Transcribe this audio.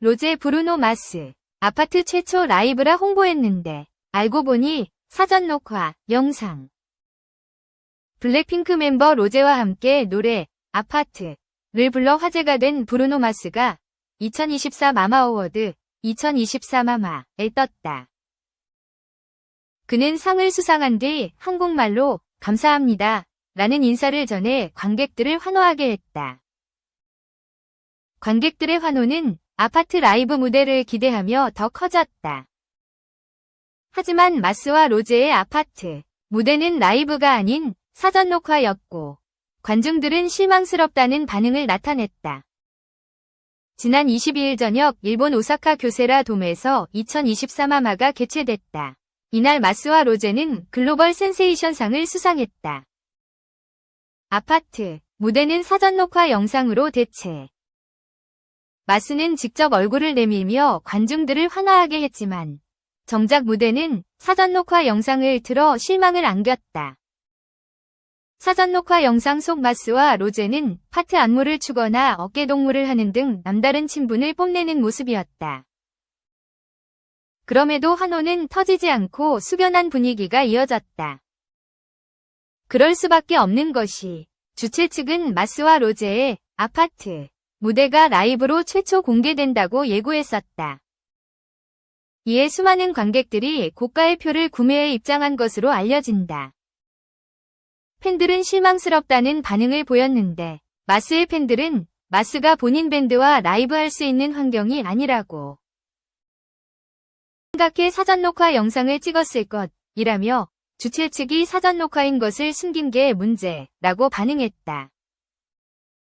로제 브루노 마스 아파트 최초 라이브라 홍보했는데 알고 보니 사전 녹화 영상 블랙핑크 멤버 로제와 함께 노래 아파트를 불러 화제가 된 브루노 마스가 2024 마마 어워드 2024 마마에 떴다. 그는 상을 수상한 뒤 한국말로 감사합니다 라는 인사를 전해 관객들을 환호하게 했다. 관객들의 환호는 아파트 라이브 무대를 기대하며 더 커졌다. 하지만 마스와 로제의 아파트 무대는 라이브가 아닌 사전 녹화였고 관중들은 실망스럽다는 반응을 나타냈다. 지난 22일 저녁 일본 오사카 교세라 돔에서 2023마마가 개최됐다. 이날 마스와 로제는 글로벌 센세이션상을 수상했다. 아파트 무대는 사전 녹화 영상으로 대체. 마스는 직접 얼굴을 내밀며 관중들을 환호하게 했지만 정작 무대는 사전 녹화 영상을 틀어 실망을 안겼다. 사전 녹화 영상 속 마스와 로제는 파트 안무를 추거나 어깨 동무를 하는 등 남다른 친분을 뽐내는 모습이었다. 그럼에도 환호는 터지지 않고 숙연한 분위기가 이어졌다. 그럴 수밖에 없는 것이 주최 측은 마스와 로제의 아파트 무대가 라이브로 최초 공개된다고 예고했었다. 이에 수많은 관객들이 고가의 표를 구매해 입장한 것으로 알려진다. 팬들은 실망스럽다는 반응을 보였는데 마스의 팬들은 마스가 본인 밴드와 라이브 할 수 있는 환경이 아니라고 생각해 사전 녹화 영상을 찍었을 것이라며 주최 측이 사전 녹화인 것을 숨긴 게 문제라고 반응했다.